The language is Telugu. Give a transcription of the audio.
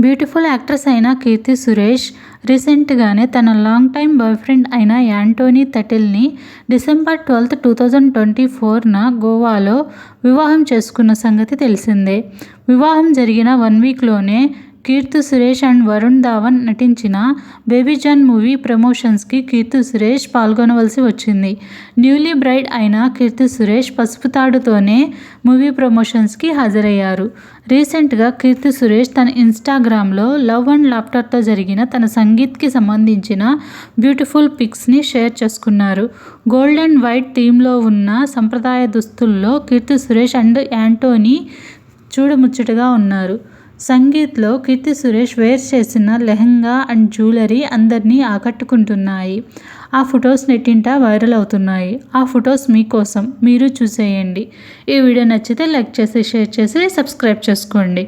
బ్యూటిఫుల్ యాక్ట్రెస్ అయిన కీర్తి సురేష్ రీసెంట్గానే తన లాంగ్ టైమ్ బాయ్ ఫ్రెండ్ అయిన Antony తటిల్ని December twelfth two thousand twenty ఫోర్న గోవాలో వివాహం చేసుకున్న సంగతి తెలిసిందే. వివాహం జరిగిన వన్ వీక్లోనే కీర్తి సురేష్ అండ్ వరుణ్ ధావన్ నటించిన బేబీజాన్ మూవీ ప్రమోషన్స్కి కీర్తి సురేష్ పాల్గొనవలసి వచ్చింది. న్యూలీ బ్రైడ్ అయిన కీర్తి సురేష్ పసుపు తాడుతోనే మూవీ ప్రమోషన్స్కి హాజరయ్యారు. రీసెంట్గా కీర్తి సురేష్ తన ఇన్స్టాగ్రామ్లో లవ్ అండ్ లాప్టర్తో జరిగిన తన సంగీత్కి సంబంధించిన బ్యూటిఫుల్ పిక్స్ని షేర్ చేసుకున్నారు. గోల్డ్ అండ్ వైట్ థీమ్లో ఉన్న సంప్రదాయ దుస్తుల్లో కీర్తి సురేష్ అండ్ యాంటోనీ చూడముచ్చటగా ఉన్నారు. సంగీత్లో కీర్తి సురేష్ వేర్ చేసిన లెహంగా అండ్ జ్యువెలరీ అందరినీ ఆకట్టుకుంటున్నాయి. ఆ ఫొటోస్ నెట్టింట వైరల్ అవుతున్నాయి. ఆ ఫొటోస్ మీకోసం మీరు చూసేయండి. ఈ వీడియో నచ్చితే లైక్ చేసి షేర్ చేసి సబ్స్క్రైబ్ చేసుకోండి.